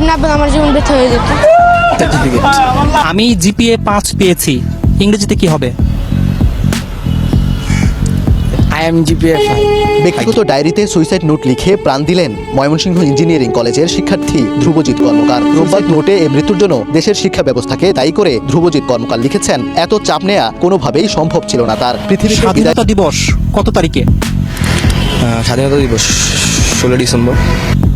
Certificate না পেলে আমার জীবন ব্যর্থ হয়ে যেত। সার্টিফিকেট আমি জিপিএ পাঁচ পেয়েছি। ইংরেজিতে কি হবে? আই এম জিপিএ ব্যক্তিগত ডায়েরিতে সুইসাইড নোট লিখে প্রাণ দিলেন ময়মনসিংহ ইঞ্জিনিয়ারিং কলেজের শিক্ষার্থী ধ্রুবজিৎ কর্মকার। রোববার নোটে এই মৃত্যুর জন্য দেশের শিক্ষা ব্যবস্থাকে দায়ী করে ধ্রুবজিৎ কর্মকার লিখেছেন এত চাপ নেয়া কোনোভাবেই সম্ভব ছিল না তার। পৃথিবী স্বাধীনতা দিবস কত তারিখে? স্বাধীনতা দিবস ষোলো ডিসেম্বর।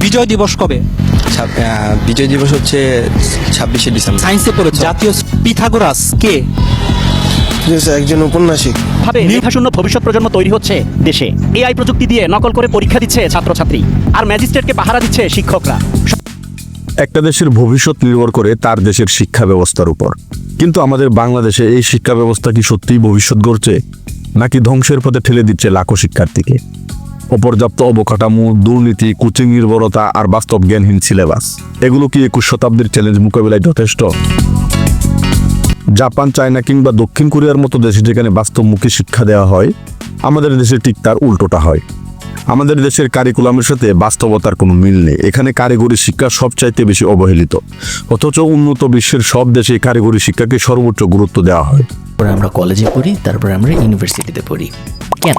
বিজয় দিবস কবে? আহ, বিজয় দিবস হচ্ছে ছাব্বিশে ডিসেম্বর। সায়েন্সে পড়েছে? জাতীয় পিথাগোরাস কে? একজন উপন্যাসিক। ভাবে মেধাশূন্য ভবিষ্যৎ প্রজন্ম তৈরি হচ্ছে দেশে। এআই প্রযুক্তি দিয়ে নকল করে পরীক্ষা দিচ্ছে ছাত্রছাত্রী। আর ম্যাজিস্ট্রেটকে পাহারা দিচ্ছে শিক্ষকরা। একটা দেশের ভবিষ্যৎ নির্ভর করে তার দেশের শিক্ষা ব্যবস্থার উপর। কিন্তু আমাদের বাংলাদেশে এই শিক্ষা ব্যবস্থা কি সত্যিই ভবিষ্যৎ গড়ছে? নাকি ধ্বংসের পথে ঠেলে দিচ্ছে লাখো শিক্ষার্থীকে? অপর্যাপ্ত অবকাঠামো, দুর্নীতি, কোচিং নির্ভরতা আর বাস্তব জ্ঞানহীন সিলেবাস। এগুলো কি একুশ শতাব্দীর চ্যালেঞ্জ মোকাবিলায় যথেষ্ট? জাপান, চায়না কিংবা দক্ষিণ কোরিয়ার মতো দেশে যেখানে বাস্তবমুখী শিক্ষা দেওয়া হয়, আমাদের দেশে ঠিক তার উল্টোটা হয়। আমাদের দেশের কারিকুলামের সাথে বাস্তবতার কোনো মিল নেই। এখানে কারিগরি শিক্ষা সবচাইতে বেশি অবহেলিত। অথচ উন্নত বিশ্বের সব দেশে কারিগরি শিক্ষাকে সর্বোচ্চ গুরুত্ব দেওয়া হয়। তারপরে আমরা কলেজে পড়ি তারপরে আমরা ইউনিভার্সিটিতে পড়ি। কেন?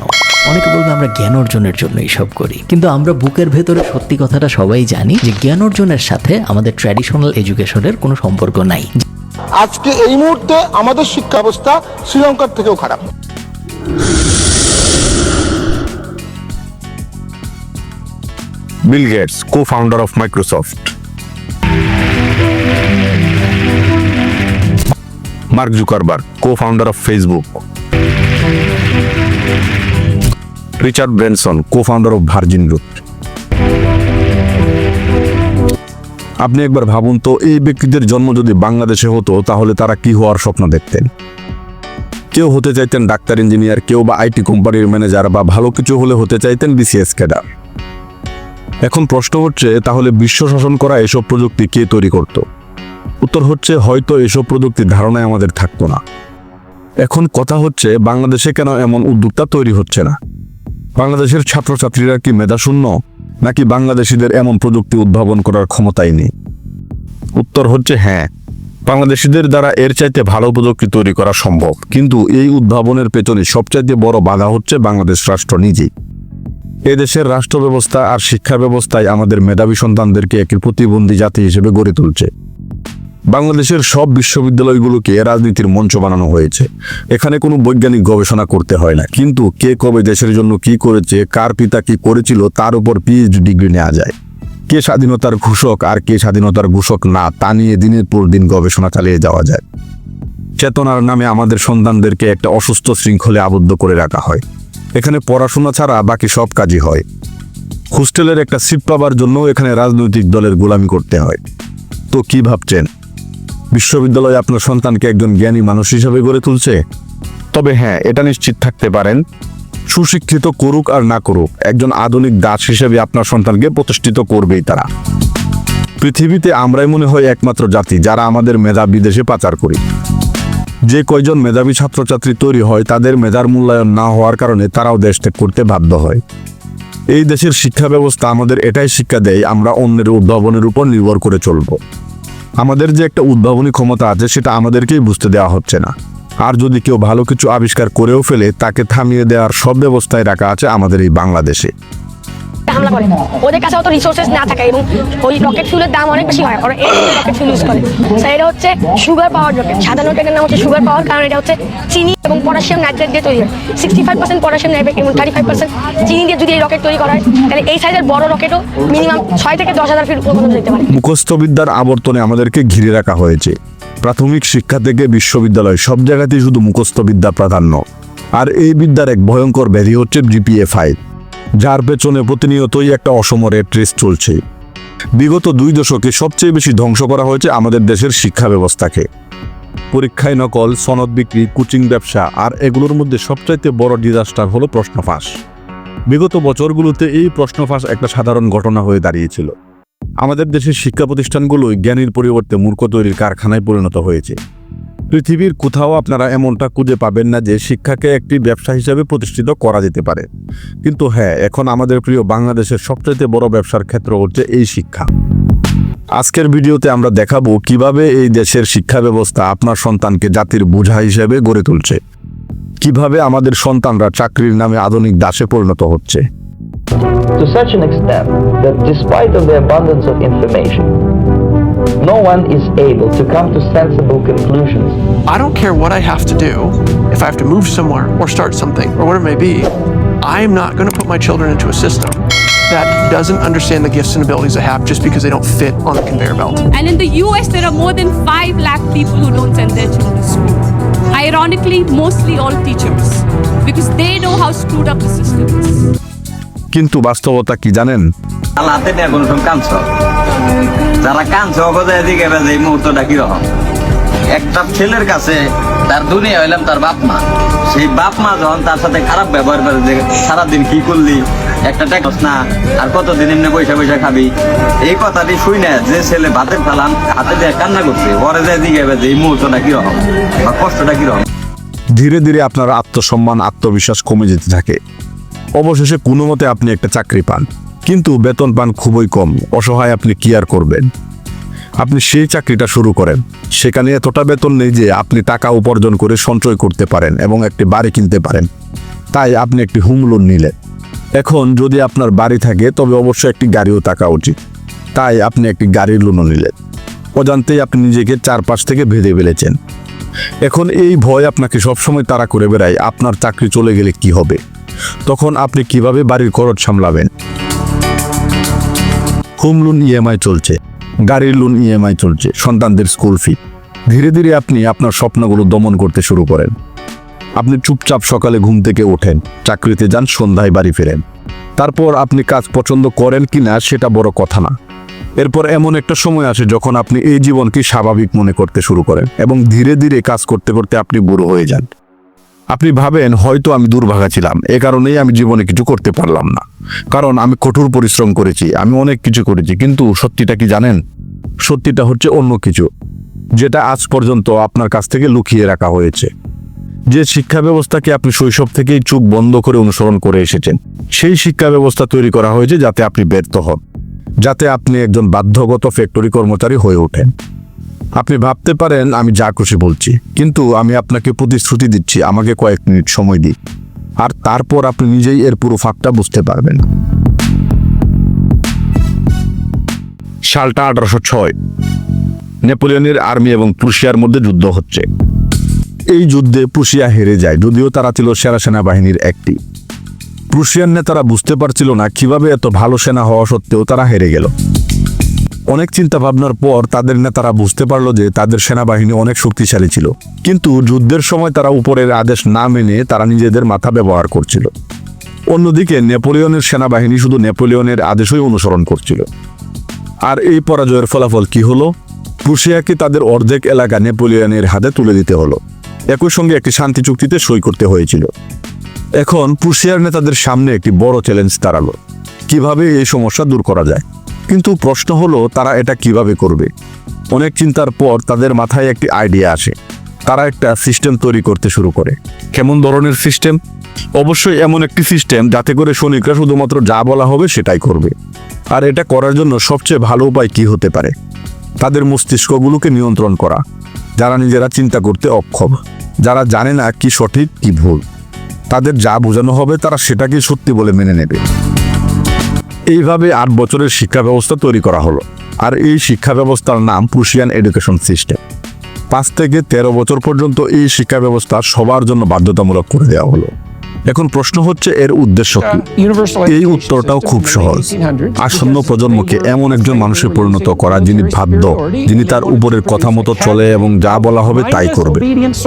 অনেকে বলবে আমরা জ্ঞান অর্জনের জন্য এইসব করি। কিন্তু আমরা বুকের ভেতরে সত্যি কথাটা সবাই জানি যে জ্ঞান অর্জনের সাথে আমাদের ট্র্যাডিশনাল এডুকেশনের কোনো সম্পর্ক নাই। আজকে এই মুহূর্তে আমাদের শিক্ষা ব্যবস্থা শ্রীলঙ্কার থেকেও খারাপ। Bill Gates co founder of Microsoft Mark Zuckerberg co founder of Facebook Richard Branson co founder of Virgin group আপনি একবার ভাবুন তো, এই ব্যক্তিদের জন্ম যদি বাংলাদেশে হতো, তাহলে তারা কি হওয়ার স্বপ্ন দেখতেন? কেউ হতে চাইতেন ডাক্তার, ইঞ্জিনিয়ার, কেউ বা আইটি কোম্পানির ম্যানেজার, বা ভালো কিছু হলে হতে চাইতেন বিসিএস ক্যাডার। এখন প্রশ্ন হচ্ছে, তাহলে বিশ্ব শাসন করা এসব প্রযুক্তি কে তৈরি করত? উত্তর হচ্ছে, হয়তো এসব প্রযুক্তির ধারণায় আমাদের থাকতো না। এখন কথা হচ্ছে, বাংলাদেশে কেন এমন উদ্যোক্তা তৈরি হচ্ছে না? বাংলাদেশের ছাত্রছাত্রীরা কি মেধাশূন্য, নাকি বাংলাদেশিদের এমন প্রযুক্তি উদ্ভাবন করার ক্ষমতাই নেই? উত্তর হচ্ছে হ্যাঁ বাংলাদেশিদের দ্বারা এর চাইতে ভালো প্রযুক্তি তৈরি করা সম্ভব, কিন্তু এই উদ্ভাবনের পেছনে সবচাইতে বড় বাধা হচ্ছে বাংলাদেশ রাষ্ট্র নিজেই। এদেশের রাষ্ট্র ব্যবস্থা আর শিক্ষা ব্যবস্থায় আমাদের মেধাবী সন্তানদেরকে একটি প্রতিবন্ধী জাতি হিসেবে গড়ে তুলছে। বাংলাদেশের সব বিশ্ববিদ্যালয়গুলোকে রাজনীতির মঞ্চ বানানো হয়েছে। এখানে কোনো বৈজ্ঞানিক গবেষণা করতে হয় না। কিন্তু কে কবে দেশের জন্য কি করেছে, কার পিতা কি করেছিল, তার উপর পিএইচডি ডিগ্রি নেওয়া যায়। কে স্বাধীনতার ঘোষক আর কে স্বাধীনতার ঘোষক না, তা নিয়ে দিনের পর দিন গবেষণা চালিয়ে যাওয়া যায়। চেতনার নামে আমাদের সন্তানদেরকে একটা অসুস্থ শৃঙ্খলে আবদ্ধ করে রাখা হয়। এখানে পড়াশোনা ছাড়া বাকি সব কাজই হয়। হোস্টেলের একটা সিট পাবার জন্য এখানে রাজনৈতিক দলের গোলামি করতে হয়। তো কি ভাবছেন? বিশ্ববিদ্যালয় আপনার সন্তানকে একজন জ্ঞানী মানুষ হিসেবে গড়ে তুলছে? তবে হ্যাঁ এটা নিশ্চিত থাকতে পারেন। সুশিক্ষিত করুক আর না করুক, একজন আধুনিক দাস হিসেবে আপনার সন্তানকে প্রতিষ্ঠিত করবেই তারা। পৃথিবীতে আমরাই মনে হয় একমাত্র জাতি যারা আমাদের মেধা বিদেশে পাচার করি। যে কয়জন মেধাবী ছাত্রছাত্রী তৈরি হয়, তাদের মেধার মূল্যায়ন না হওয়ার কারণে তারাও দেশ ত্যাগ করতে বাধ্য হয়। এই দেশের শিক্ষা ব্যবস্থা আমাদের এটাই শিক্ষা দেয়, আমরা অন্যের উদ্ভাবনের উপর নির্ভর করে চলব। আমাদের যে একটা উদ্ভাবনী ক্ষমতা আছে, সেটা আমাদেরকেই বুঝতে দেওয়া হচ্ছে না। আর যদি কেউ ভালো কিছু আবিষ্কার করেও ফেলে, তাকে থামিয়ে দেওয়ার সব ব্যবস্থায় রাখা আছে আমাদের এই বাংলাদেশে। হামলা করে। ওদের কাছে অত রিসোর্সেস না থাকে এবং ওই রকেট ফুলের দাম অনেক বেশি হয়। ওরা এই রকেট ফুল ইউজ করে। So, এটা হচ্ছে সুগার পাওয়ার রকেট সাদা রকেটের নাম হচ্ছে সুগার পাওয়ার কারণ এটা হচ্ছে চিনি এবং পটাশিয়াম নাইট্রেট দিয়ে তৈরি হয়। Sixty five percent potassium nitrate এবং থার্টি ফাইভ পার্সেন্ট চিনি দিয়ে যদি এই রকেট তৈরি করা হয়, তাহলে এই সাইজের বড় রকেটও মিনিমাম ছয় থেকে দশ হাজার ফিট পর্যন্ত যেতে পারে। মুখস্থবিদ্যার আবর্তনে আমাদেরকে ঘিরে রাখা হয়েছে। প্রাথমিক শিক্ষা থেকে বিশ্ববিদ্যালয় সব জায়গাতেই শুধু মুখস্থবিদ্যা প্রাধান্য। আর এই বিদ্যার এক ভয়ঙ্কর ব্যাধি হচ্ছে জিপিএ ফাইভ যার পেছনে প্রতিনিয়তই একটা অসম রেট রেস চলছে। বিগত দুই দশকে সবচেয়ে বেশি ধ্বংস করা হয়েছে আমাদের দেশের শিক্ষা ব্যবস্থাকে। পরীক্ষায় নকল, সনদ বিক্রি, কোচিং ব্যবসা আর এগুলোর মধ্যে সবচাইতে বড় ডিজাস্টার হলো প্রশ্ন ফাঁস বিগত বছরগুলোতে এই প্রশ্ন ফাঁস একটা সাধারণ ঘটনা হয়ে দাঁড়িয়েছিল। আমাদের দেশের শিক্ষা প্রতিষ্ঠানগুলোই জ্ঞানীর পরিবর্তে মূর্খ তৈরির কারখানায় পরিণত হয়েছে। পৃথিবীর কোথাও আপনারা এমনটা খুঁজে পাবেন না যে শিক্ষাকে একটি ব্যবসা হিসাবে প্রতিষ্ঠিত করা যেতে পারে। কিন্তু হ্যাঁ এখন আমাদের প্রিয় বাংলাদেশের সবচাইতে বড় ব্যবসার ক্ষেত্র হচ্ছে এই শিক্ষা। আজকের ভিডিওতে আমরা দেখাবো কীভাবে এই দেশের শিক্ষা ব্যবস্থা আপনার সন্তানকে জাতির বোঝা হিসেবে গড়ে তুলছে। কীভাবে আমাদের সন্তানরা চাকরির নামে আধুনিক দাসে পরিণত হচ্ছে। To such an extent that despite of the abundance of information, no one is able to come to sensible conclusions I don't care what I have to do, if I have to move somewhere or start something or whatever it may be, I am not going to put my children into a system that doesn't understand the gifts and abilities they have just because they don't fit on the conveyor belt. And in the US, there are more than 5 lakh people who don't send their children to school. Ironically, mostly all teachers, because they know how screwed up the system is. কিন্তু বাস্তবতা কি জানেন হাতে নিয়ে কোনো সময় কাঁদছ যারা এদিকে বেজে এই মুহূর্তটা একটা ছেলের কাছে তার দুনিয়া হইলাম তার বাপ মা। সেই বাপ মা যখন তার সাথে খারাপ ব্যবহার করে যে সারাদিন কি করলি, একটা না, আর কতদিন এমনি পয়সা পয়সা খাবি, এই কথাটি শুই না যে ছেলে ভাতের ফেলাম হাতে দিয়ে কান্না করছে পরে যে দিকে বেজে এই মুহূর্তটা কীরকম, বা কষ্টটা কীরকম। ধীরে ধীরে আপনার আত্মসম্মান, আত্মবিশ্বাস কমে যেতে থাকে। অবশেষে কোনো মতে আপনি একটা চাকরি পান। কিন্তু বেতন পান খুবই কম। অসহায় আপনি কি আর করবেন? আপনি সেই চাকরিটা শুরু করেন। সেখানে এতটা বেতন নেই যে আপনি টাকা উপার্জন করে সঞ্চয় করতে পারেন এবং একটি বাড়ি কিনতে পারেন। তাই আপনি একটি হোম লোন নিলেন। এখন যদি আপনার বাড়ি থাকে, তবে অবশ্যই একটি গাড়িও থাকা উচিত। তাই আপনি একটি গাড়ির লোনও নিলেন। অজান্তেই আপনি নিজেকে চারপাশ থেকে ভেদে ফেলেছেন। এখন এই ভয় আপনাকে সবসময় তাড়া করে বেড়ায়, আপনার চাকরি চলে গেলে কি হবে? তখন আপনি কীভাবে বাড়ির খরচ সামলাবেন? হোম লোন ইএমআই চলছে, গাড়ির লোন ইএমআই চলছে, সন্তানদের স্কুল ফি ধীরে ধীরে আপনি আপনার স্বপ্নগুলো দমন করতে শুরু করেন। আপনি চুপচাপ সকালে ঘুম থেকে ওঠেন, চাকরিতে যান, সন্ধ্যায় বাড়ি ফেরেন। তারপর আপনি কাজ পছন্দ করেন কি না সেটা বড় কথা না। এরপর এমন একটা সময় আসে যখন আপনি এই জীবনকে স্বাভাবিক মনে করতে শুরু করেন এবং ধীরে ধীরে কাজ করতে করতে আপনি বুড়ো হয়ে যান। আপনি ভাবেন হয়তো আমি দুর্ভাগা ছিলাম। এ কারণেই আমি জীবনে কিছু করতে পারলাম না। কারণ আমি কঠোর পরিশ্রম করেছি, আমি অনেক কিছু করেছি, কিন্তু সত্যিটা কি জানেন? সত্যিটা হচ্ছে অন্য কিছু, যেটা আজ পর্যন্ত আপনার কাছ থেকে লুকিয়ে রাখা হয়েছে। যে শিক্ষা ব্যবস্থাকে আপনি শৈশব থেকেই চোখ বন্ধ করে অনুসরণ করে এসেছেন, সেই শিক্ষা ব্যবস্থা তৈরি করা হয়েছে যাতে আপনি ব্যর্থ হন, যাতে আপনি একজন বাধ্যগত ফ্যাক্টরি কর্মচারী হয়ে ওঠেন। আপনি ভাবতে পারেন, আমি যা খুশি বলছি। কিন্তু আমি আপনাকে প্রতিশ্রুতি দিচ্ছি, আমাকে কয়েক মিনিট সময় দিই আর তারপর আপনি নিজেই এর পুরো ফাঁকটা বুঝতে পারবেন। সালটা আঠারোশো ছয়। নেপোলিয়নের আর্মি এবং প্রুশিয়ার মধ্যে যুদ্ধ হচ্ছে। এই যুদ্ধে প্রুশিয়া হেরে যায়, যদিও তারা ছিল সেরা সেনাবাহিনীর একটি। প্রুশিয়ান নেতারা বুঝতে পারছিল না কীভাবে এত ভালো সেনা হওয়া সত্ত্বেও তারা হেরে গেল। অনেক চিন্তা ভাবনার পর তাদের নেতারা বুঝতে পারল যে তাদের সেনাবাহিনী অনেক শক্তিশালী ছিল। কিন্তু যুদ্ধের সময় তারা উপরের আদেশ না মেনে তারা নিজেদের মাথা ব্যবহার করছিল। অন্যদিকে নেপোলিয়নের সেনাবাহিনী শুধু নেপোলিয়নের আদেশই অনুসরণ করছিল। আর এই পরাজয়ের ফলাফল কি হলো? প্রুশিয়াকে তাদের অর্ধেক এলাকা নেপোলিয়নের হাতে তুলে দিতে হলো। একই সঙ্গে একটি শান্তি চুক্তিতে সই করতে হয়েছিল। এখন প্রুশিয়ার নেতাদের সামনে একটি বড় চ্যালেঞ্জ দাঁড়াল। কীভাবে এই সমস্যা দূর করা যায়? কিন্তু প্রশ্ন হলো, তারা এটা কীভাবে করবে? অনেক চিন্তার পর তাদের মাথায় একটি আইডিয়া আসে। তারা একটা সিস্টেম তৈরি করতে শুরু করে। কেমন ধরনের সিস্টেম অবশ্যই এমন একটি সিস্টেম যাতে করে সৈনিকরা শুধুমাত্র যা বলা হবে সেটাই করবে। আর এটা করার জন্য সবচেয়ে ভালো উপায় কি হতে পারে? তাদের মস্তিষ্কগুলোকে নিয়ন্ত্রণ করা। যারা নিজেরা চিন্তা করতে অক্ষম, যারা জানে না কি সঠিক, কি ভুল। তাদের যা বোঝানো হবে তারা সেটাকে সত্যি বলে মেনে নেবে। এইভাবে আট বছরের শিক্ষা ব্যবস্থা তৈরি করা হলো। আর এই শিক্ষা ব্যবস্থার নাম প্রুশিয়ান এডুকেশন সিস্টেম পাঁচ থেকে তেরো বছর পর্যন্ত এই শিক্ষা ব্যবস্থা সবার জন্য বাধ্যতামূলক করে দেওয়া হলো। এখন প্রশ্ন হচ্ছে এর উদ্দেশ্য কি? এই উত্তরটাও খুব সহজ। আসন্ন প্রজন্মকে এমন একজন মানুষে পরিণত করা যিনি বাধ্য যিনি তার উপরের কথা মতো চলে এবং যা বলা হবে তাই করবে।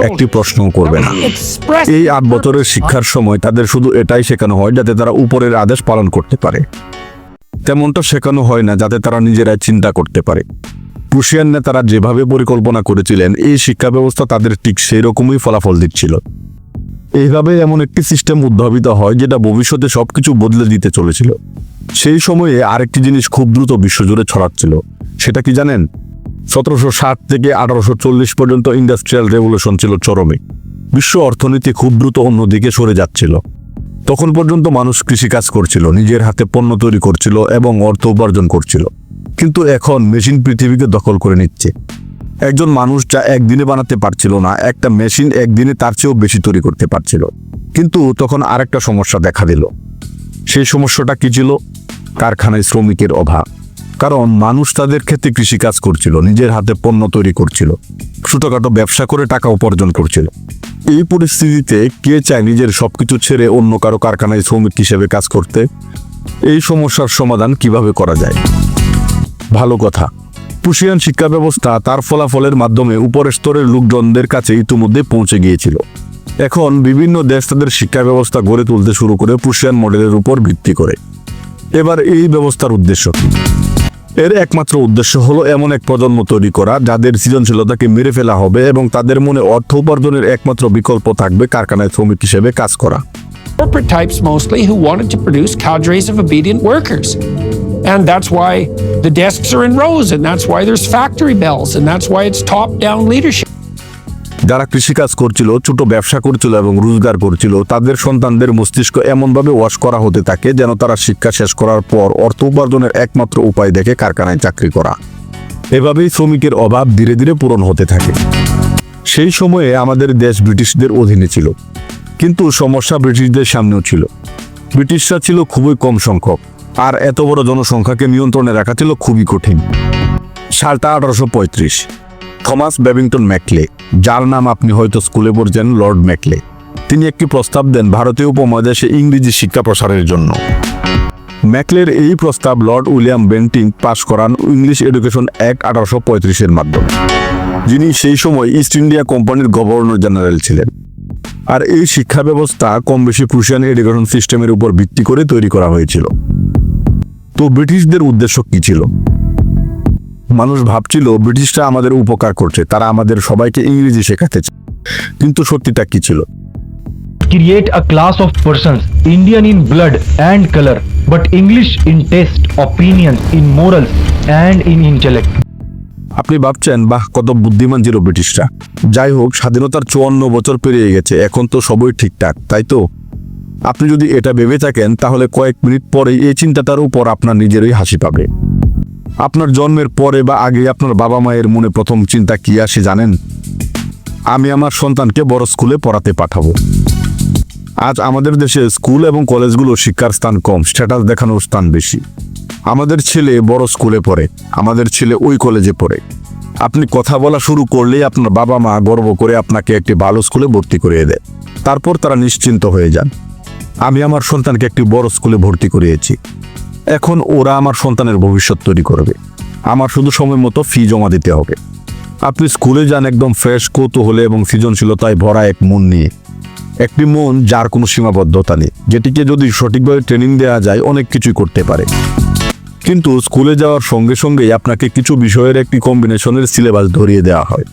একটি প্রশ্নও করবে না। এই আট বছরের শিক্ষার সময় তাদের শুধু এটাই শেখানো হয় যাতে তারা উপরের আদেশ পালন করতে পারে। তেমনটা শেখানো হয় না যাতে তারা নিজেরাই চিন্তা করতে পারে। প্রুশিয়ান নেতারা যেভাবে পরিকল্পনা করেছিলেন, এই শিক্ষা ব্যবস্থা তাদের ঠিক সেই রকমই ফলাফল দিচ্ছিল। এইভাবে এমন একটি সিস্টেম উদ্ভাবিত হয় যেটা ভবিষ্যতে সবকিছু বদলে দিতে চলেছিল। সেই সময়ে আরেকটি জিনিস খুব দ্রুত বিশ্বজুড়ে ছড়াচ্ছিল, সেটা কি জানেন? সতেরোশো ষাট থেকে আঠারোশো চল্লিশ পর্যন্ত ইন্ডাস্ট্রিয়াল রেভলিউশন ছিল চরমে। বিশ্ব অর্থনীতি খুব দ্রুত অন্যদিকে সরে যাচ্ছিল। তখন পর্যন্ত মানুষ কৃষিকাজ করছিল, নিজের হাতে পণ্য তৈরি করছিল এবং অর্থ উপার্জন করছিল। কিন্তু এখন মেশিন পৃথিবীকে দখল করে নিচ্ছে। একজন মানুষ যা একদিনে বানাতে পারছিল না, একটা মেশিন একদিনে তার চেয়েও বেশি তৈরি করতে পারছিল। কিন্তু তখন আরেকটা সমস্যা দেখা দিল। সেই সমস্যাটা কি ছিল? কারখানায় শ্রমিকের অভাব। কারণ মানুষ তাদের ক্ষেত্রে কৃষিকাজ করছিল, নিজের হাতে পণ্য তৈরি করছিল, ছোটখাটো ব্যবসা করে টাকা উপার্জন করছিল। এই পরিস্থিতিতে কে চায় নিজের সবকিছু ছেড়ে অন্য কারও কারখানায় শ্রমিক হিসেবে কাজ করতে? এই সমস্যার সমাধান কীভাবে করা যায়? ভালো কথা। পুশিয়ান শিক্ষা ব্যবস্থা তার ফলাফলের মাধ্যমে উপরের স্তরের লোকজনদের কাছে ইতিমধ্যে পৌঁছে গিয়েছিল। এখন বিভিন্ন দেশ তাদের শিক্ষা ব্যবস্থা গড়ে তুলতে শুরু করে পুশিয়ান মডেলের উপর ভিত্তি করে। এবার এই ব্যবস্থার উদ্দেশ্য কি? এর একমাত্র উদ্দেশ্য হলো এমন এক প্রজন্ম তৈরি করা যাদের সৃজনশীলতাকে মেরে ফেলা হবে এবং তাদের মনে অর্থ উপার্জনের একমাত্র বিকল্প থাকবে কারখানায় শ্রমিক হিসেবে কাজ করা corporate types mostly who wanted to produce cadres of obedient workers. And that's why the desks are in rows, and that's why there's factory bells, and that's why it's top down leadership. যারা কৃষিকাজ করছিল, ছোট ব্যবসা করছিল এবং রোজগার করছিল, তাদের সন্তানদের মস্তিষ্ক এমনভাবে ওয়াশ করা হতে থাকে যেন তারা শিক্ষা শেষ করার পর অর্থ উপার্জনের একমাত্র উপায় দেখে কারখানায় চাকরি করা। এভাবেই শ্রমিকের অভাব ধীরে ধীরে পূরণ হতে থাকে। সেই সময়ে আমাদের দেশ ব্রিটিশদের অধীনে ছিল, কিন্তু সমস্যা ব্রিটিশদের সামনেও ছিল। ব্রিটিশরা ছিল খুবই কম সংখ্যক, আর এত বড় জনসংখ্যাকে নিয়ন্ত্রণে রাখা ছিল খুবই কঠিন। সালটা আঠারোশো পঁয়ত্রিশ থমাস ব্যাবিংটন ম্যাকলে, যার নাম আপনি হয়তো স্কুলে পড়ছেন লর্ড ম্যাকলে। তিনি একটি প্রস্তাব দেন ভারতীয় উপমহাদেশে ইংরেজি শিক্ষা প্রসারের জন্য। ম্যাকলের এই প্রস্তাব লর্ড উইলিয়াম বেন্টিং পাশ করান ইংলিশ এডুকেশন অ্যাক্ট আঠারোশো পঁয়ত্রিশের মাধ্যমে। যিনি সেই সময় ইস্ট ইন্ডিয়া কোম্পানির গভর্নর জেনারেল ছিলেন। আর এই শিক্ষা ব্যবস্থা কম বেশি প্রুশিয়ান এডুকেশন সিস্টেমের উপর ভিত্তি করে তৈরি করা হয়েছিল। তো ব্রিটিশদের উদ্দেশ্য কি ছিল? মানুষ ভাবছিল ব্রিটিশরা আমাদের উপকার করছে তারা আমাদের সবাইকে ইংরেজি শেখাতে কিন্তু সত্যিটা কি ছিল? Create a class of persons, Indian in blood and color, but English in taste, opinions, in morals, and in intellect. আপনি ভাবছেন বাহ কত বুদ্ধিমান ছিল ব্রিটিশরা। যাই হোক স্বাধীনতার চুয়ান্ন বছর পেরিয়ে গেছে এখন তো সবই ঠিকঠাক তাই তো? আপনি যদি এটা ভেবে থাকেন তাহলে কয়েক মিনিট পরেই এই চিন্তাটার উপর আপনার নিজেরই হাসি পাবে। আপনার জন্মের পরে বা আগে আপনার বাবা মায়ের মনে প্রথম চিন্তা কি আসে জানেন? আমি আমার সন্তানকে বড় স্কুলে পড়াতে পাঠাবো। আজ আমাদের দেশে স্কুল এবং কলেজগুলো শিক্ষার স্থান কম স্ট্যাটাস দেখানোর স্থান বেশি। আমাদের ছেলে বড় স্কুলে পড়ে, আমাদের ছেলে ওই কলেজে পড়ে। আপনি কথা বলা শুরু করলেই আপনার বাবা মা গর্ব করে আপনাকে একটি ভালো স্কুলে ভর্তি করিয়ে দেয়। তারপর তারা নিশ্চিন্ত হয়ে যান। আমি আমার সন্তানকে একটি বড় স্কুলে ভর্তি করিয়েছি। এখন ওরা আমার সন্তানের ভবিষ্যৎ তৈরি করবে। আমার শুধু সময় মতো ফি জমা দিতে হবে। আপনি স্কুলে যান একদম ফ্রেশ কৌতূহলে এবং সৃজনশীলতায় ভরা এক মন নিয়ে। একটি মন যার কোনো সীমাবদ্ধতা নেই, যেটিকে যদি সঠিকভাবে ট্রেনিং দেওয়া যায়, অনেক কিছুই করতে পারে। কিন্তু স্কুলে যাওয়ার সঙ্গে সঙ্গেই আপনাকে কিছু বিষয়ের একটি কম্বিনেশনের সিলেবাস ধরিয়ে দেওয়া হয়।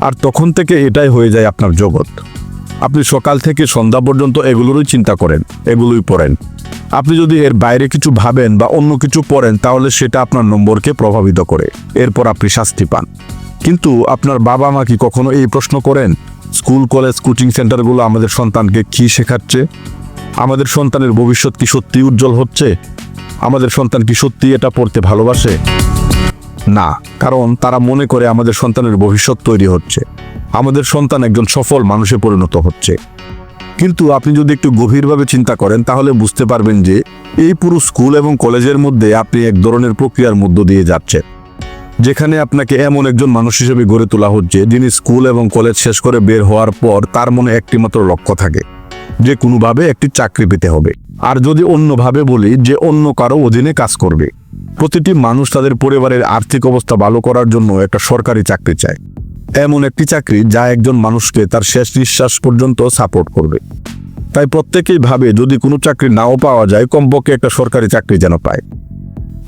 আর তখন থেকে এটাই হয়ে যায় আপনার জগৎ। আপনি সকাল থেকে সন্ধ্যা পর্যন্ত এগুলোরই চিন্তা করেন, এগুলোই পড়েন। আপনি যদি এর বাইরে কিছু ভাবেন বা অন্য কিছু পড়েন, তাহলে সেটা আপনার নম্বরকে প্রভাবিত করে। এরপর আপনি শাস্তি পান। কিন্তু আপনার বাবা মা কি কখনো এই প্রশ্ন করেন, স্কুল, কলেজ, কোচিং সেন্টারগুলো আমাদের সন্তানকে কি শেখাচ্ছে? আমাদের সন্তানের ভবিষ্যৎ কি সত্যি উজ্জ্বল হচ্ছে? আমাদের সন্তান কি সত্যি এটা পড়তে ভালোবাসে? না, কারণ তারা মনে করে আমাদের সন্তানের ভবিষ্যৎ তৈরি হচ্ছে। আমাদের সন্তান একজন সফল মানুষে পরিণত হচ্ছে। কিন্তু আপনি যদি একটু গভীরভাবে চিন্তা করেন, তাহলে বুঝতে পারবেন যে এই পুরো স্কুল এবং কলেজের মধ্যে আপনি এক ধরনের প্রক্রিয়ার মধ্য দিয়ে যাচ্ছেন, যেখানে আপনাকে এমন একজন মানুষ হিসেবে গড়ে তোলা হচ্ছে, যিনি স্কুল এবং কলেজ শেষ করে বের হওয়ার পর তার মনে একটি মাত্র লক্ষ্য থাকে, যে কোনোভাবে একটি চাকরি পেতে হবে। আর যদি অন্যভাবে বলি, যে অন্য কারও অধীনে কাজ করবে। প্রতিটি মানুষ তাদের পরিবারের আর্থিক অবস্থা ভালো করার জন্য একটা সরকারি চাকরি চায়। এমন একটি চাকরি যা একজন মানুষকে তার শেষ নিঃশ্বাস পর্যন্ত সাপোর্ট করবে। তাই প্রত্যেকেই ভাবে যদি কোনো চাকরি নাও পাওয়া যায়, কমপক্ষে একটা সরকারি চাকরি যেন পায়।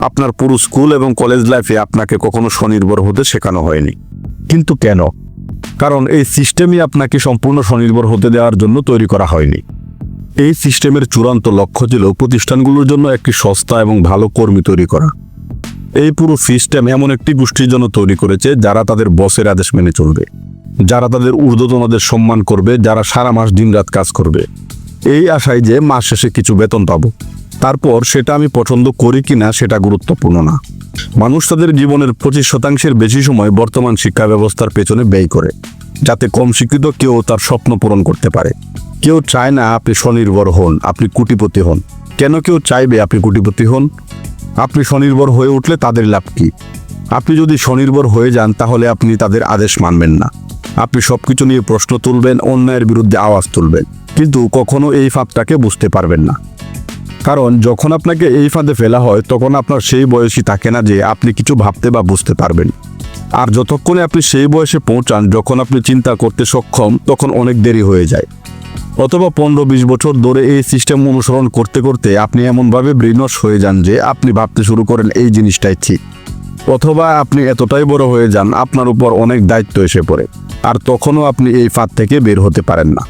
আপনার পুরো স্কুল এবং কলেজ লাইফে আপনাকে কখনো স্বনির্ভর হতে শেখানো হয়নি। কিন্তু কেন? কারণ এই সিস্টেমই আপনাকে সম্পূর্ণ স্বনির্ভর হতে দেওয়ার জন্য তৈরি করা হয়নি। এই সিস্টেমের চূড়ান্ত লক্ষ্য ছিল প্রতিষ্ঠানগুলোর জন্য একটি সস্তা এবং ভালো কর্মী তৈরি করা। এই পুরো সিস্টেম এমন একটি গোষ্ঠীর জন্য তৈরি করেছে যারা তাদের বসের আদেশ মেনে চলবে। যারা তাদের ঊর্ধ্বতনদের সম্মান করবে, যারা সারা মাস দিনরাত কাজ করবে। এই আশায় যে মাস শেষে কিছু বেতন পাবো। তারপর সেটা আমি পছন্দ করি কি না সেটা গুরুত্বপূর্ণ না। মানুষ তাদের জীবনের পঁচিশ শতাংশের বেশি সময় বর্তমান শিক্ষা ব্যবস্থার পেছনে ব্যয় করে, যাতে কম শিক্ষিত কেউ তার স্বপ্ন পূরণ করতে পারে। কেউ চায় না আপনি স্বনির্ভর হন, আপনি কুটিপতি হন। কেন কেউ চাইবে আপনি কুটিপতি হন? আপনি স্বনির্ভর হয়ে উঠলে তাদের লাভ কি? আপনি যদি স্বনির্ভর হয়ে যান, তাহলে আপনি তাদের আদেশ মানবেন না। আপনি সব কিছু নিয়ে প্রশ্ন তুলবেন, অন্যায়ের বিরুদ্ধে আওয়াজ তুলবেন, কিন্তু কখনো এই ফাঁদটাকে বুঝতে পারবেন না। কারণ যখন আপনাকে এই ফাঁদে ফেলা হয়, তখন আপনার সেই বয়সই থাকে না যে আপনি কিছু ভাবতে বা বুঝতে পারবেন। আর যতক্ষণে আপনি সেই বয়সে পৌঁছান, যখন আপনি চিন্তা করতে সক্ষম, তখন অনেক দেরি হয়ে যায়। অথবা পনেরো বিশ বছর ধরে এই সিস্টেম অনুসরণ করতে করতে আপনি এমনভাবে ব্রেনস হয়ে যান যে আপনি ভাবতে শুরু করেন এই জিনিসটাই ঠিক। অথবা আপনি এতটাই বড় হয়ে যান, আপনার উপর অনেক দায়িত্ব এসে পড়ে, আর তখনও আপনি এই ফাঁদ থেকে বের হতে পারেন না।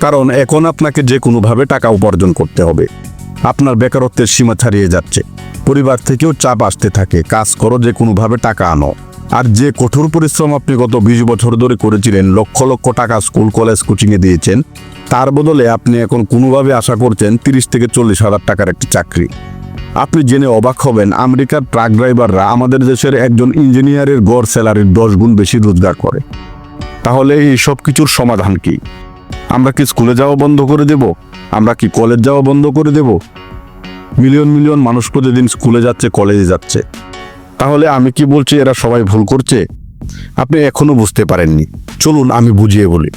কারণ এখন আপনাকে যে কোনোভাবে টাকা উপার্জন করতে হবে। আপনার বেকারত্বের সীমা ছাড়িয়ে যাচ্ছে। পরিবার থেকেও চাপ আসতে থাকে, কাজ করো যে কোনোভাবে টাকা আনো। আর যে কঠোর পরিশ্রম আপনি গত বিশ বছর ধরে করেছিলেন, লক্ষ লক্ষ টাকা স্কুল, কলেজ কোচিংয়ে দিয়েছেন, তার বদলে আপনি এখন কোনোভাবে আশা করছেন তিরিশ থেকে চল্লিশ হাজার টাকার একটি চাকরি। আপনি জেনে অবাক হবেন, আমেরিকার ট্রাক ড্রাইভাররা আমাদের দেশের একজন ইঞ্জিনিয়ারের গড় স্যালারির দশ গুণ বেশি রোজগার করে। তাহলে এই সব কিছুর সমাধান কি? আমরা কি স্কুলে যাওয়া বন্ধ করে দেব? আমরা কি কলেজ যাওয়া বন্ধ করে দেব? মিলিয়ন মিলিয়ন মানুষ প্রতিদিন স্কুলে যাচ্ছে, কলেজে যাচ্ছে। তাহলে আমি কি বলছি, এরা সবাই ভুল করছে? আপনি এখনও বুঝতে পারেননি। চলুন, আমি বুঝিয়ে বলি।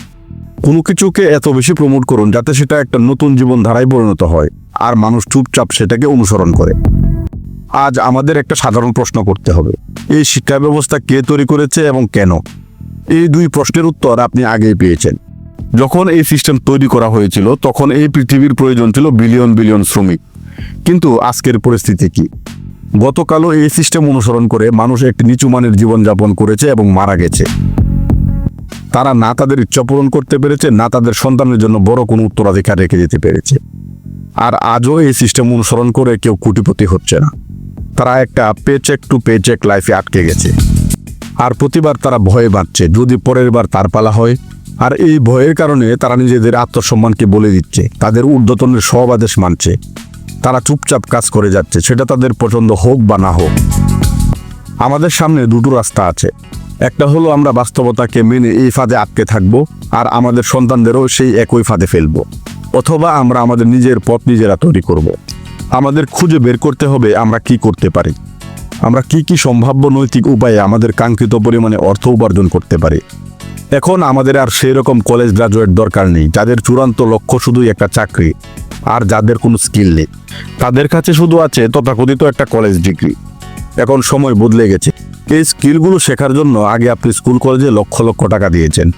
কোনো কিছুকে এত বেশি প্রমোট করুন যাতে সেটা একটা নতুন জীবন ধারায় পরিণত হয় আর মানুষ চুপচাপ সেটাকে অনুসরণ করে। আজ আমাদের একটা সাধারণ প্রশ্ন করতে হবে। এই শিক্ষা ব্যবস্থা কে তৈরি করেছে এবং কেন? এই দুই প্রশ্নের উত্তর আপনি আগেই পেয়েছেন। যখন এই সিস্টেম তৈরি করা হয়েছিল, তখন এই পৃথিবীর প্রয়োজন ছিল বিলিয়ন বিলিয়ন শ্রমিক। কিন্তু আজকের পরিস্থিতি কি? গতকালও এই সিস্টেম অনুসরণ করে মানুষ একটি নিচু মানের জীবনযাপন করেছে এবং মারা গেছে। তারা না তাদের ইচ্ছা পূরণ করতে পেরেছে, না তাদের সন্তানের জন্য বড় কোনো উত্তরাধিকার রেখে যেতে পেরেছে। আর আজও এই সিস্টেম অনুসরণ করে কেউ কোটিপতি হচ্ছে না। তারা একটা pay check to pay check লাইফে আটকে গেছে। আর প্রতিবার তারা ভয়ে বাঁচছে, যদি পরের বার তার পালা হয়। আর এই ভয়ের কারণে তারা নিজেদের আত্মসম্মানকে বলে দিচ্ছে, তাদের ঊর্ধ্বতনের সব আদেশ মানছে। তারা চুপচাপ কাজ করে যাচ্ছে, সেটা তাদের পছন্দ হোক বা না হোক। আমাদের সামনে দুটো রাস্তা আছে। একটা হলো আমরা বাস্তবতাকে মেনে এই ফাঁদে আটকে থাকব, আর আমাদের সন্তানদেরও সেই একই ফাঁদে ফেলব, অথবা আমরা আমাদের নিজের পথ নিজেরা তৈরি করব। আমাদের খুঁজে বের করতে হবে আমরা কি করতে পারি। আমরা কি কি সম্ভাব্য নৈতিক উপায়ে আমাদের কাঙ্ক্ষিত পরিমাণে অর্থ উপার্জন করতে পারি। এখন আমাদের আর সেই রকম কলেজ গ্রাজুয়েট দরকার নেই, যাদের চূড়ান্ত লক্ষ্য শুধুই একটা চাকরি। আর যাদের কোনো স্কিল নেই। তাদের কাছে শুধু আছে তথাকথিত একটা কলেজ ডিগ্রি এখন সময় বদলে গেছে। এই স্কিলগুলো শেখার জন্য আগে আপনি স্কুল কলেজে লক্ষ লক্ষ টাকা দিয়েছেন।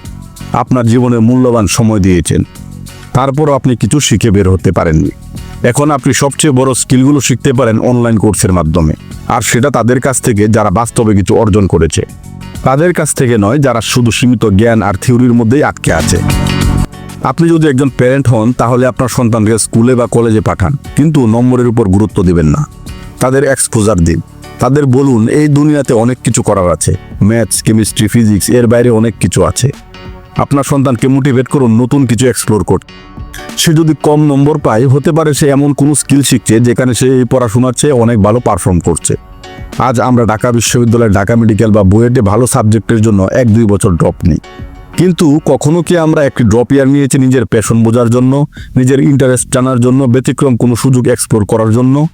আপনার জীবনের মূল্যবান সময় দিয়েছেন। তারপরও আপনি কিছু শিখে বের হতে পারেননি। এখন আপনি সবচেয়ে বড় স্কিলগুলো শিখতে পারেন অনলাইন কোর্সের মাধ্যমে। আর সেটা তাদের কাছ থেকে যারা বাস্তবে কিছু অর্জন করেছে। তাদের কাছ থেকে নয়, যারা শুধু সীমিত জ্ঞান আর থিওরির মধ্যেই আটকে আছে। আপনি যদি একজন প্যারেন্ট হন, তাহলে আপনার সন্তানকে স্কুলে বা কলেজে পাঠান। কিন্তু নম্বরের উপর গুরুত্ব দিবেন না। তাদের এক্সপোজার দিন। তাদের বলুন, এই দুনিয়াতে অনেক কিছু করার আছে। ম্যাথস কেমিস্ট্রি ফিজিক্স এর বাইরে অনেক কিছু আছে। আপনার সন্তানকে মোটিভেট করুন নতুন কিছু এক্সপ্লোর করতে। সে যদি কম নম্বর পায়, হতে পারে সে এমন কোনো স্কিল শিখছে, যেখানে সে পড়াশোনার চেয়ে অনেক ভালো পারফর্ম করছে। আজ আমরা ঢাকা বিশ্ববিদ্যালয়ের ঢাকা মেডিকেল বা বুয়েটে ভালো সাবজেক্টের জন্য এক দুই বছর ড্রপ নিই। কিন্তু কখনো কি আমরা একটি ড্রপ ইয়ার নিয়েছি নিজের প্যাশন বোঝার জন্য, নিজের ইন্টারেস্ট জানার জন্য, ব্যতিক্রম কোনো সুযোগ এক্সপ্লোর করার জন্য?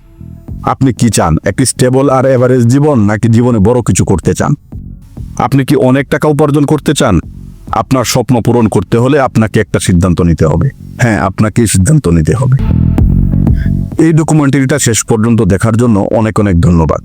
আপনি কি চান, একটি স্টেবল আর এভারেজ জীবন, নাকি জীবনে বড় কিছু করতে চান? আপনি কি অনেক টাকা উপার্জন করতে চান? আপনার স্বপ্ন পূরণ করতে হলে আপনাকে একটা সিদ্ধান্ত নিতে হবে। হ্যাঁ আপনাকে সিদ্ধান্ত নিতে হবে। এই ডকুমেন্টারিটা শেষ পর্যন্ত দেখার জন্য অনেক অনেক ধন্যবাদ।